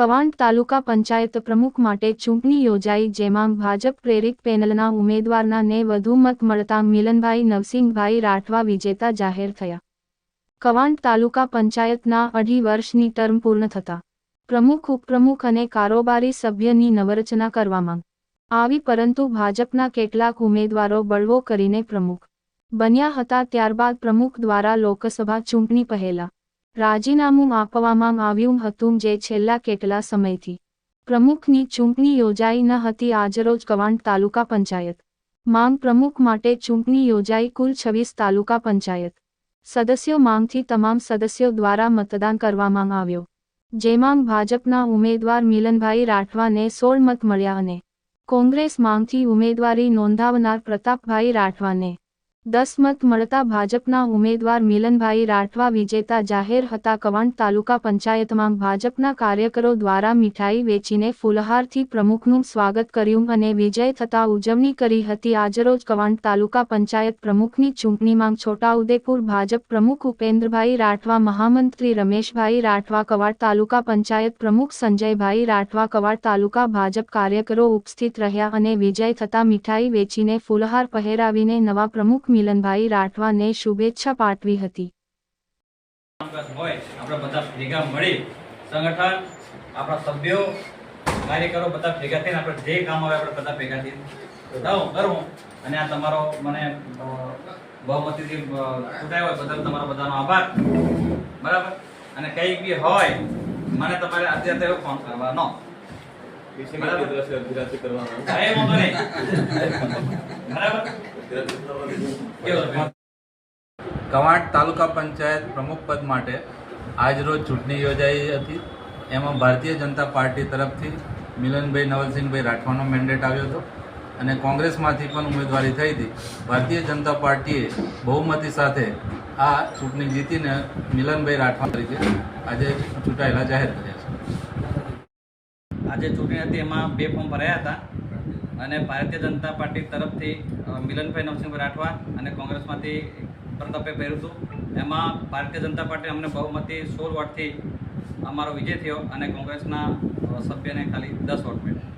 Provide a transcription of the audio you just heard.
કવાંટ તાલુકા પંચાયત પ્રમુખ માટે ચૂંટણી યોજાઈ, જેમાં ભાજપ પ્રેરિત પેનલના ઉમેદવારના ને વધુ મત મળતા મિલનભાઈ નવસિંહભાઈ રાઠવા વિજેતા જાહેર થયા. કવાંટ તાલુકા પંચાયતના અઢી વર્ષની ટર્મ પૂર્ણ થતા. પ્રમુખ, ઉપપ્રમુખ અને કારોબારી સભ્યની નવરચના કરવામાં આવી પરંતુ ભાજપના કેટલાક ઉમેદવારો બળવો કરીને પ્રમુખ બન્યા હતા, ત્યારબાદ પ્રમુખ દ્વારા લોકસભા ચૂંટણી પહેલા રાજીનામું આપવામાં આવ્યું હતું જે છેલ્લા કેટલા સમયથી પ્રમુખની ચૂંટણી યોજાઈ ન હતી આજરોજ કવાંટ તાલુકા પંચાયત. માંગ પ્રમુખ માટે ચૂંટણી યોજાઈ કુલ છવ્વીસ તાલુકા પંચાયત સદસ્યો માંગથી તમામ સદસ્યો દ્વારા મતદાન કરવામાં આવ્યો. જેમાં ભાજપના ઉમેદવાર મિલનભાઈ રાઠવાને સોળ મત મળ્યા અને કોંગ્રેસ માંગથી ઉમેદવારી નોંધાવનાર પ્રતાપભાઈ રાઠવાને દસ મત મળતા ભાજપના ઉમેદવાર મિલનભાઈ રાઠવા વિજેતા જાહેર હતા. કવાંટ તાલુકા પંચાયતમાં ભાજપના કાર્યકરો દ્વારા મીઠાઈ વેચીને ફૂલહારથી પ્રમુખનું સ્વાગત કર્યું અને વિજય થતા ઉજવણી કરી હતી. આજરોજ કવાંટ તાલુકા પંચાયત પ્રમુખની ચૂંટણીમાં છોટાઉદેપુર ભાજપ પ્રમુખ ઉપેન્દ્રભાઈ રાઠવા, મહામંત્રી રમેશભાઈ રાઠવા કવાડ તાલુકા પંચાયત પ્રમુખ સંજયભાઈ રાઠવા કવાડ તાલુકા ભાજપ કાર્યકરો ઉપસ્થિત રહ્યા અને વિજય થતા મીઠાઈ વેચીને ફૂલહાર પહેરાવીને નવા પ્રમુખ મિલનભાઈ રાઠવાને શુભેચ્છા પાઠવી હતી. હોય આપણે બધા ભેગા મળી સંગઠન આપણા સભ્યો કાર્યકરો બધા ભેગા થઈને આપણે જે કામ આવે આપણે બધા ભેગા થઈને કરવું કરવું અને આ તમારો મને બહુમતીથી ચૂંટાયો હોય બદલ તમારો બધાનો આભાર. બરાબર? અને કંઈ બી હોય મને તમારે અત્યારે એવો ફોન કરવાનો. બરાબર? કવાંટ તાલુકા પંચાયત પ્રમુખ પદ માટે આજરોજ ચૂંટણી યોજાઈ હતી. એમાં ભારતીય જનતા પાર્ટી તરફથી મિલનભાઈ, નવલસિંહભાઈ રાઠવાનો મેન્ડેટ આવ્યો હતો અને કોંગ્રેસમાંથી પણ ઉમેદવારી થઈ હતી. ભારતીય જનતા પાર્ટીએ બહુમતી સાથે આ ચૂંટણી જીતીને મિલનભાઈ રાઠવા તરીકે આજે ચૂંટાયેલા જાહેર કર્યા છે. આજે ચૂંટણી હતી, એમાં બે ફોર્મ ભરાયા હતા. અને ભારતીય જનતા પાર્ટી તરફથી મિલનભાઈ નવસિંહ રાઠવા અને કોંગ્રેસમાંથી પ્રતાપે પહેર્યું હતું. એમાં ભારતીય જનતા પાર્ટી અમને બહુમતી સોળ વોટથી અમારો વિજય થયો અને કોંગ્રેસના સભ્યને ખાલી દસ વોટ મળ્યા.